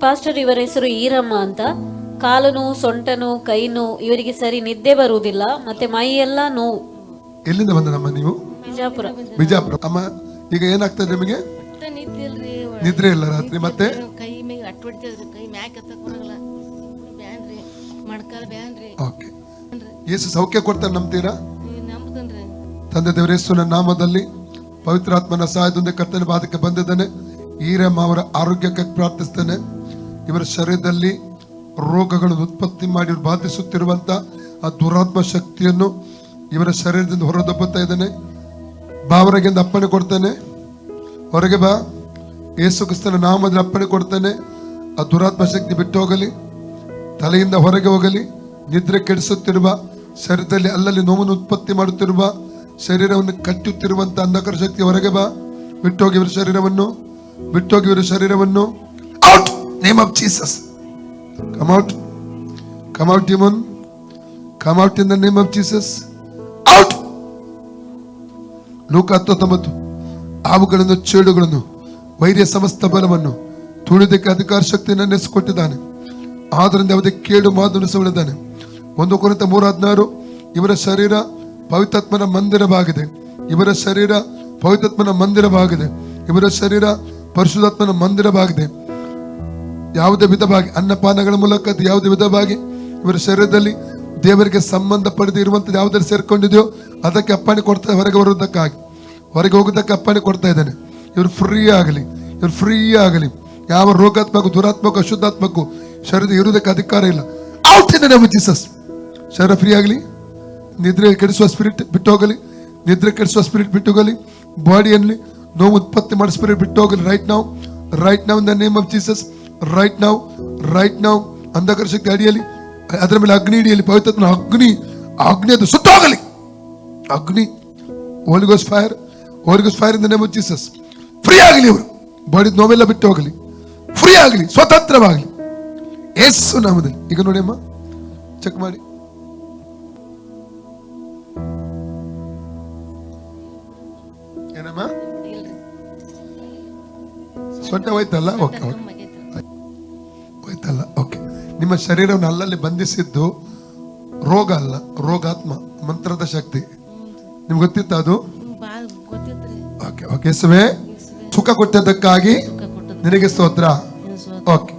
Pastor ಇವರ ಹೆಸರು ಈರಮ್ಮ ಅಂತ. ಕಾಲು ನೋವು ಸೊಂಟ ನೋವು ಕೈ ನೋವು ಇವರಿಗೆ ಸರಿ ನಿದ್ದೆ ಬರುವುದಿಲ್ಲ. ಮತ್ತೆ ಮೈ ಎಲ್ಲ ನೋವು. ಎಲ್ಲಿಂದ ಬಂದದಮ್ಮ ನೀವು? ಬಿಜಾಪುರ. ಬಿಜಾಪುರ. ಅಮ್ಮ ಈಗ ಏನಾಗ್ತದೆ ನಿಮಗೆ? ನಿದ್ರೆ ಇಲ್ಲ ರಾತ್ರಿ ಮತ್ತೆ? ಕೈ ಮ್ಯಾಕ್ ಬ್ಯಾನ್ರಿ. ಬ್ಯಾನ್ರಿ. ಓಕೆ. ಯೇಸು ಸೌಖ್ಯ ಕೊಡ್ತಾರೆ ನಂಬ್ತೀರಾ? ನಂಬ್ತನ್ರಿ. ತಂದೆ ದೇವರ ಯೇಸುವಿನ ನಾಮದಲ್ಲಿ ಪವಿತ್ರಾತ್ಮನ ಸಹಾಯದೊಂದಿಗೆ ಕರ್ತನ ಬಾಧಕ್ಕೆ ಬಂದಿದ್ದಾನೆ. ಈರಮ್ಮ ಅವರ ಆರೋಗ್ಯಕ್ಕೆ ಪ್ರಾರ್ಥಿಸ್ತೇನೆ. ಇವರ ಶರೀರದಲ್ಲಿ ರೋಗಗಳನ್ನು ಉತ್ಪತ್ತಿ ಮಾಡಿ ಬಾಧಿಸುತ್ತಿರುವಂತ ಆ ದುರಾತ್ಮ ಶಕ್ತಿಯನ್ನು ಇವರ ಶರೀರದಿಂದ ಹೊರದಬ್ಬುತ್ತಾ ಇದ್ದಾನೆ. ಬಾವರಗಿಂದ ಅಪ್ಪಣೆ ಕೊಡ್ತಾನೆ. ಹೊರಗೆ ಬಾ. ಯೇಸು ಕ್ರಿಸ್ತನ ನಾಮದಲ್ಲಿ ಅಪ್ಪಣೆ ಕೊಡ್ತಾನೆ. ಆ ದುರಾತ್ಮ ಶಕ್ತಿ ಬಿಟ್ಟು ಹೋಗಲಿ ತಲೆಯಿಂದ ಹೊರಗೆ ಹೋಗಲಿ, ನಿದ್ರೆ ಕೆಡಿಸುತ್ತಿರುವ, ಶರೀರದಲ್ಲಿ ಅಲ್ಲಲ್ಲಿ ನೋವನ್ನು ಉತ್ಪತ್ತಿ ಮಾಡುತ್ತಿರುವ, ಶರೀರವನ್ನು ಕಟ್ಟುತ್ತಿರುವಂತ ಅಂಧಕಾರ ಶಕ್ತಿ ಹೊರಗೆ ಬಾ. ಬಿಟ್ಟೋಗಿ ಇವರ ಶರೀರವನ್ನು, ಬಿಟ್ಟೋಗಿ ಇವರ ಶರೀರವನ್ನು. Out! Name of Jesus Come out. Come out, demon. Come out in the name of Jesus Out. Luke ಹತ್ತೊಂಬತ್ತು. ಹಾವುಗಳನ್ನು ಚೇಡುಗಳನ್ನು ವೈರ್ಯ ಸಮಸ್ತ ಬಲವನ್ನು ತುಳಿದಕ್ಕೆ ಅಧಿಕಾರ ಶಕ್ತಿಯನ್ನು ನೆನೆಸಿಕೊಟ್ಟಿದ್ದಾನೆ. ಆದ್ದರಿಂದ ಯಾವುದೇ ಕೇಡು ಮಾತನಾಡಿಸಲಿದ್ದಾನೆ ಒಂದು ಕುರಿತ ಮೂರ ಹದಿನಾರು ಇವರ ಶರೀರ ಪವಿತ್ರಾತ್ಮನ ಮಂದಿರವಾಗಿದೆ. ಇವರ ಶರೀರ ಪವಿತ್ರಾತ್ಮನ ಮಂದಿರವಾಗಿದೆ. ಇವರ ಶರೀರ ಪರಿಶುದ್ಧಾತ್ಮನ ಮಂದಿರವಾಗಿದೆ. ಯಾವುದೇ ವಿಧವಾಗಿ ಅನ್ನಪಾನಗಳ ಮೂಲಕ, ಯಾವುದೇ ವಿಧವಾಗಿ ಇವರ ಶರೀರದಲ್ಲಿ ದೇವರಿಗೆ ಸಂಬಂಧ ಪಡೆದಿರುವಂತ ಯಾವುದರಲ್ಲಿ ಸೇರ್ಕೊಂಡಿದೆಯೋ ಅದಕ್ಕೆ ಅಪ್ಪಣೆ ಕೊಡ್ತಾ ಹೊರಗೆ ಬರುವುದಕ್ಕಾಗಿ. ಹೊರಗೆ ಹೋಗೋದಕ್ಕೆ ಅಪ್ಪಣೆ ಕೊಡ್ತಾ ಇದ್ದಾನೆ. ಇವರು ಫ್ರೀ ಆಗಲಿ, ಇವರು ಫ್ರೀ ಆಗಲಿ. ಯಾವ ರೋಗಾತ್ಮಕ ದುರಾತ್ಮಕ ಅಶುದ್ಧಾತ್ಮಕ ಶರೀರ ಇರುವುದಕ್ಕೆ ಅಧಿಕಾರ ಇಲ್ಲ. ಔಟ್ ಇನ್ ಜೀಸಸ್ ಶರೀರ ಫ್ರೀ ಆಗಲಿ, ನಿದ್ರೆ ಕೆಡಿಸುವ ಸ್ಪಿರಿಟ್ ಬಿಟ್ಟು ಹೋಗಲಿ, ನಿದ್ರೆ ಕೆಡಿಸುವ ಸ್ಪಿರಿಟ್ ಬಿಟ್ಟು ಹೋಗಲಿ ಬಾಡಿಯಲ್ಲಿ ನೋವು ಉತ್ಪತ್ತಿ ಮಾಡೋ ಸ್ಪಿರಿಟ್ ಬಿಟ್ಟು ಹೋಗಲಿ ರೈಟ್ ನಾವು ರೈಟ್ ನಾವು the name of Jesus right ನಾವು ರೈಟ್ ನಾವು ಅಂಧಕಾರ ಶಕ್ತಿ ಅಡಿಯಲ್ಲಿ ಅದರ ಮೇಲೆ ಅಗ್ನಿ ಹಿಡಿಯಲಿ ಪವಿತ್ರ ಅಗ್ನಿ ಅಗ್ನಿ ಅದು ಸುತ್ತಾಗಲಿ. ಅಗ್ನಿ ಹೋಲಿಗೋಸ್ ಫೈರ್ ಹೋಲಿಗೋಸ್ ಫೈರ್ ಇಂದ ನೇಮ್ ಜೀಸಸ್ ಫ್ರೀ ಆಗಲಿ ಇವರು. ಬಾಡಿ ನೋವೆಲ್ಲ ಬಿಟ್ಟು ಹೋಗಲಿ. ಫ್ರೀ ಆಗಲಿ ಸ್ವತಂತ್ರವಾಗಲಿ. ಏಸು ನಾಮದಲ್ಲಿ. ಈಗ ನೋಡಿ ಅಮ್ಮ ಚೆಕ್ ಮಾಡಿ. ಏನಮ್ಮ? ಇಲ್ರಿ ಸೊಂಟ ಹೋಯ್ತಲ್ಲ ಓಕೆ ಓಕೆ. ಹೋಯ್ತಲ್ಲ ಓಕೆ ನಿಮ್ಮ ಶರೀರವನ್ನು ಅಲ್ಲಲ್ಲಿ ಬಂಧಿಸಿದ್ದು ರೋಗ ಅಲ್ಲ ರೋಗಾತ್ಮ ಮಂತ್ರದ ಶಕ್ತಿ. ನಿಮ್ಗೆ ಗೊತ್ತಿತ್ತ ಅದು? ಓಕೆ ಓಕೆ ಯೇಸುವೆ ಸುಖ ಕೊಟ್ಟದಕ್ಕಾಗಿ ನಿನಗೆ ಸ್ತೋತ್ರ. ಓಕೆ